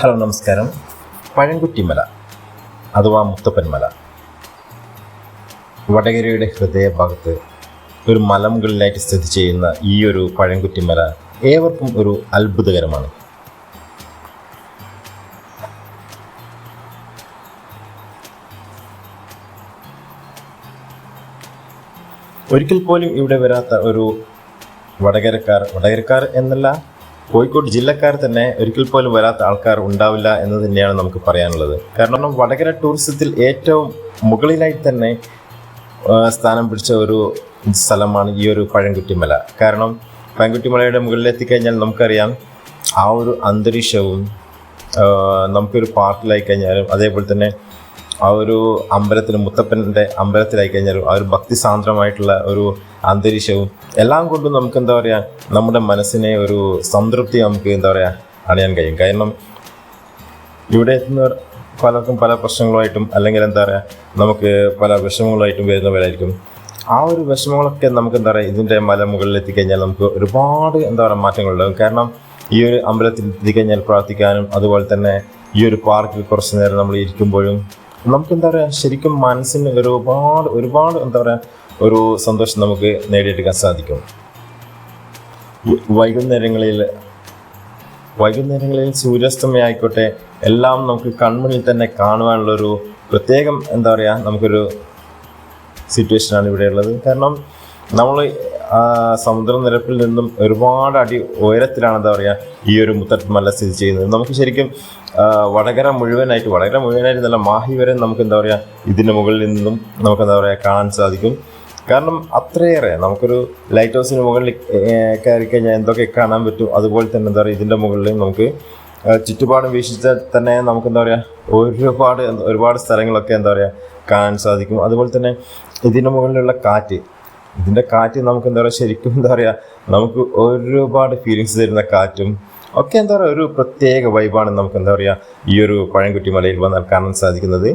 Hello നമസ്കാരം. പഴംകുറ്റിമല അഥവാ മുത്തപ്പൻമല. വടകരയുടെ ഹൃദയഭാഗത്ത് ഒരു മലമുകളിലായിട്ട് സ്ഥിതി ചെയ്യുന്ന ഈ ഒരു പഴംകുറ്റിമല ഏവർക്കും ഒരു അത്ഭുതകരമാണ്. ഒരിക്കൽ പോലും ഇവിടെ വരാത്ത ഒരു വടകരക്കാർ വടകരക്കാർ എന്നല്ല കോഴിക്കോട് ജില്ലക്കാർ തന്നെ ഒരിക്കൽ പോലും വരാത്ത ആൾക്കാർ ഉണ്ടാവില്ല എന്ന് തന്നെയാണ് നമുക്ക് പറയാനുള്ളത്. കാരണം വടകര ടൂറിസത്തിൽ ഏറ്റവും മുകളിലായി തന്നെ സ്ഥാനം പിടിച്ച ഒരു സ്ഥലമാണ് ഈ ഒരു പഴംകുറ്റിമല. കാരണം പഴംകുറ്റിമലയുടെ മുകളിലെത്തിക്കഴിഞ്ഞാൽ നമുക്കറിയാം ആ ഒരു അന്തരീക്ഷവും നമുക്കൊരു പാർക്കിലായി കഴിഞ്ഞാലും അതേപോലെ തന്നെ ആ ഒരു അമ്പലത്തിൽ മുത്തപ്പന്റെ അമ്പലത്തിലായി കഴിഞ്ഞാലും ആ ഒരു ഭക്തി സാന്ദ്രമായിട്ടുള്ള ഒരു അന്തരീക്ഷവും എല്ലാം കൊണ്ടും നമുക്ക് എന്താ പറയുക നമ്മുടെ മനസ്സിനെ ഒരു സംതൃപ്തി നമുക്ക് എന്താ പറയുക അണിയാൻ കഴിയും. കാരണം ഇവിടെ എത്തുന്നവർ പലർക്കും പല പ്രശ്നങ്ങളുമായിട്ടും അല്ലെങ്കിൽ എന്താ പറയുക നമുക്ക് പല വിഷമങ്ങളായിട്ടും വരുന്നവരായിരിക്കും. ആ ഒരു വിഷമങ്ങളൊക്കെ നമുക്ക് എന്താ പറയുക ഇതിന്റെ മല മുകളിൽ എത്തിക്കഴിഞ്ഞാൽ നമുക്ക് ഒരുപാട് എന്താ പറയുക മാറ്റങ്ങളുണ്ടാകും. കാരണം ഈ ഒരു അമ്പലത്തിൽ എത്തിക്കഴിഞ്ഞാൽ പ്രാർത്ഥിക്കാനും അതുപോലെ തന്നെ ഈ ഒരു പാർക്കിൽ കുറച്ച് നേരം നമ്മൾ ഇരിക്കുമ്പോഴും നമുക്ക് എന്താ പറയുക ശരിക്കും മനസ്സിന് ഒരുപാട് ഒരുപാട് എന്താ പറയുക ഒരു സന്തോഷം നമുക്ക് നേടിയെടുക്കാൻ സാധിക്കും. വൈകുന്നേരങ്ങളിൽ വൈകുന്നേരങ്ങളിൽ സൂര്യാസ്തമയം ആയിക്കോട്ടെ എല്ലാം നമുക്ക് കൺമുന്നിൽ തന്നെ കാണുവാനുള്ളൊരു പ്രത്യേകം എന്താ പറയുക നമുക്കൊരു സിറ്റുവേഷനാണ് ഇവിടെ ഉള്ളത്. കാരണം നമ്മൾ സമുദ്രനിരപ്പിൽ നിന്നും ഒരുപാട് അടി ഉയരത്തിലാണ് എന്താ പറയുക ഈ ഒരു മുത്തട്ട് മല സ്ഥിതി ചെയ്യുന്നത്. നമുക്ക് ശരിക്കും വടകര മുഴുവനായിട്ട് വടകര മുഴുവനായിട്ട് നല്ല മാഹി വരെ നമുക്ക് എന്താ പറയുക ഇതിന്റെ മുകളിൽ നിന്നും നമുക്ക് എന്താ പറയുക കാണാൻ സാധിക്കും. കാരണം അത്രയേറെ നമുക്കൊരു ലൈറ്റ് ഹൗസിന് മുകളിൽ കയറി കഴിഞ്ഞാൽ എന്തൊക്കെ കാണാൻ പറ്റും അതുപോലെ തന്നെ എന്താ പറയുക ഇതിന്റെ മുകളിൽ നമുക്ക് ചുറ്റുപാടും വീക്ഷിച്ചാൽ തന്നെ നമുക്ക് എന്താ പറയുക ഒരുപാട് ഒരുപാട് സ്ഥലങ്ങളൊക്കെ എന്താ പറയുക കാണാൻ സാധിക്കും. അതുപോലെ തന്നെ ഇതിന്റെ മുകളിലുള്ള കാറ്റ് ഇതിന്റെ കാറ്റ് നമുക്ക് എന്താ പറയുക ശരിക്കും എന്താ പറയുക നമുക്ക് ഒരുപാട് ഫീലിങ്സ് തരുന്ന കാറ്റും ഒക്കെ എന്താ പറയുക ഒരു പ്രത്യേക വൈബാണ് നമുക്ക് എന്താ പറയുക ഈ ഒരു പഴംകുട്ടി മലയിൽ വന്നാൽ കാണാൻ സാധിക്കുന്നത്.